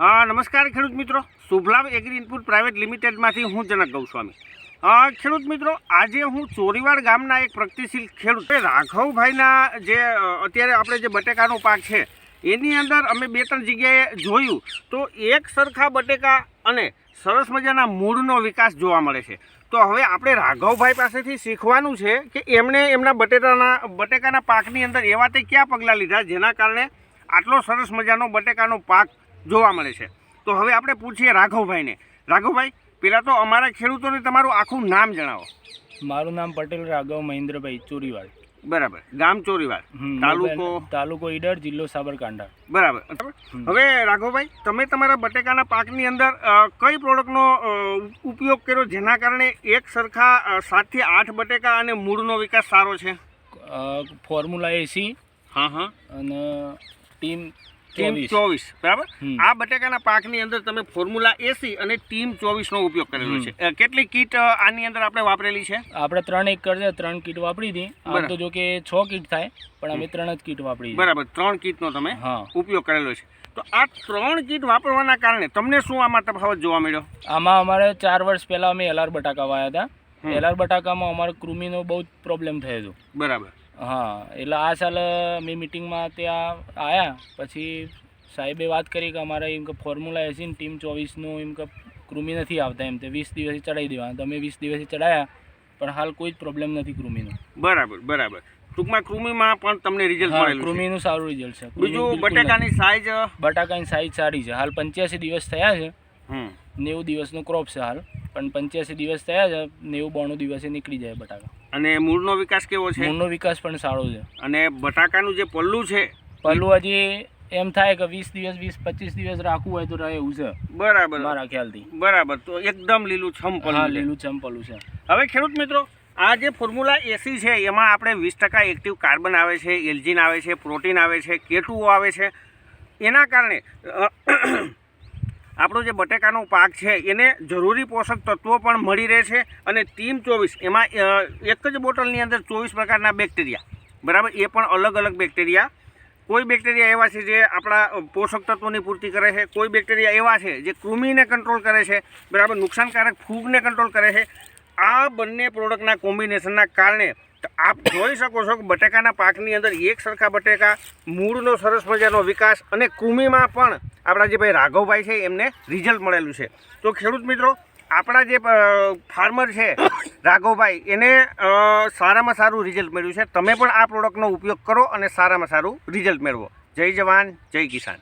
નમસ્કાર ખેડૂત મિત્રો. શુભલાભ એગ્રી ઇનપુટ પ્રાઇવેટ લિમિટેડમાંથી હું જનક ગૌસ્વામી. ખેડૂત મિત્રો, આજે હું ચોરીવાડ ગામના એક પ્રગતિશીલ ખેડૂત. રાઘવભાઈના જે અત્યારે આપણે જે બટેકાનો પાક છે, એની અંદર અમે બે ત્રણ જગ્યાએ જોયું. તો એક સરખા બટેકા અને સરસ મજાના મૂળનો વિકાસ જોવા મળે છે. તો હવે આપણે રાઘવભાઈ પાસેથી શીખવાનું છે કે એમણે એમના બટેટાના, બટેકાના પાકની અંદર એવા તે ક્યાં પગલાં લીધા જેના કારણે આટલો સરસ મજાનો બટેકાનો પાક જોવા મળે છે. તો હવે આપણે પૂછીએ રાઘવભાઈને. રાઘવભાઈ પહેલાં તો અમારા ખેડૂતોને તમારું આખું નામ જણાવો. મારું નામ પટેલ રાઘવ મહેન્દ્રભાઈ ચોરીવાલ. બરાબર. ગામ ચોરીવાલ. તાલુકો? તાલુકો ઈડર જિલ્લો સાબરકાંઠા. બરાબર. હવે રાઘવભાઈ તમે તમારા બટેકાના પાકની અંદર કઈ પ્રોડક્ટનો ઉપયોગ કર્યો જેના કારણે એક સરખા સાતથી આઠ બટેકા અને મૂળનો વિકાસ સારો છે? ફોર્મ્યુલા એસી હા હા. અને ટીમ ટીમ ચોવીસ. બરાબર? આ બટેકાના પાકની અંદર તમે ફોર્મ્યુલા એસી અને ટીમ ચોવીસનો ઉપયોગ કરેલો છે. કેટલી કીટ આની અંદર આપણે વાપરેલી છે? આપણે ત્રણ એકર છે ત્રણ કીટ વાપરી હતી. આમ. તો જો કે છ કીટ થાય પણ અમે ત્રણ જ કીટ વાપરી બરાબર ત્રણ કીટનો તમે ઉપયોગ કરેલો છે. તો આ ત્રણ કીટ વાપરવાના કારણે તમને શું આમાં તફાવત જોવા મળ્યો? આમાં અમારે ચાર વર્ષ પહેલાં અમે એલઆર બટાકા વાયા હતા. એલઆર બટાકામાં અમારે કૃમિનો બહુ જ પ્રોબ્લેમ થયો હતો. બરાબર. હા એટલે આ સાલ અમે મિટિંગમાં ત્યાં આવ્યા પછી સાહેબે વાત કરી કે અમારે એમ કે ફોર્મ્યુલા એસી ને ટીમ ચોવીસનું એમ કે કૃમિ નથી આવતા એમ તે વીસ દિવસે ચડાવી દેવાના. તમે વીસ દિવસે ચડાયા પણ હાલ કોઈ જ પ્રોબ્લેમ નથી કૃમિનો. બરાબર બરાબર. ટૂંકમાં કૃમિમાં પણ તમને રિઝલ્ટ મળેલું કૃમિનું સારું રિઝલ્ટ છે. બીજું બટાકાની નથી. બટેકાની સાઈઝ બટાકાની સાઈઝ સારી છે. હાલ પંચ્યાસી દિવસ થયા છે. નેવું દિવસનો ક્રોપ છે હાલ. પણ પંચ્યાસી દિવસ થયા છે નેવું બાણું દિવસે નીકળી જાય બટાકા. અને મૂળનો વિકાસ કેવો છે? મૂળનો વિકાસ પણ સારો છે. અને બટાકાનું જે પલ્લું છે પલ્લું હજી એમ થાય કે વીસ દિવસ વીસ પચીસ દિવસ રાખવું હોય તો રહે એવું છે બરાબર. મારા ખ્યાલથી. બરાબર. તો એકદમ લીલું છમ પલ્લું લીલું છમ પલ્લું છે. હવે ખેડૂત મિત્રો આ જે ફોર્મ્યુલા એસી છે એમાં આપણે વીસ ટકા એક્ટિવ કાર્બન આવે છે એલ્જીન આવે છે પ્રોટીન આવે છે કેટુઓ આવે છે. એના કારણે આપણો જે બટેકાનો પાક છે, એને જરૂરી પોષક તત્વો પણ મળી રહે છે અને ટીમ ચોવીસ, એમાં એક જ બોટલની અંદર ચોવીસ પ્રકારના બેક્ટેરિયા, બરાબર? એ પણ અલગ અલગ બેક્ટેરિયા. કોઈ બેક્ટેરિયા એવા છે જે આપણા પોષક તત્વોની પૂર્તિ કરે છે. કોઈ બેક્ટેરિયા એવા છે જે કૃમિને કંટ્રોલ કરે છે, બરાબર? નુકસાનકારક ફૂગને કંટ્રોલ કરે છે. આ બંને પ્રોડક્ટના કોમ્બિનેશનના કારણે આપ જોઈ શકો છો કે બટેકાના પાકની અંદર એક સરખા બટેકા, મૂળનો સરસ મજાનો વિકાસ અને કુમીમાં પણ આપણા જે ભાઈ રાઘવભાઈ છે એમને રિઝલ્ટ મળેલું છે. તો ખેડૂત મિત્રો, આપણા જે ફાર્મર છે રાઘવભાઈ, એને સારામાં સારું રિઝલ્ટ મળ્યું છે. તમે પણ આ પ્રોડક્ટનો ઉપયોગ કરો અને સારામાં સારું રિઝલ્ટ મેળવો. જય જવાન, જય કિસાન.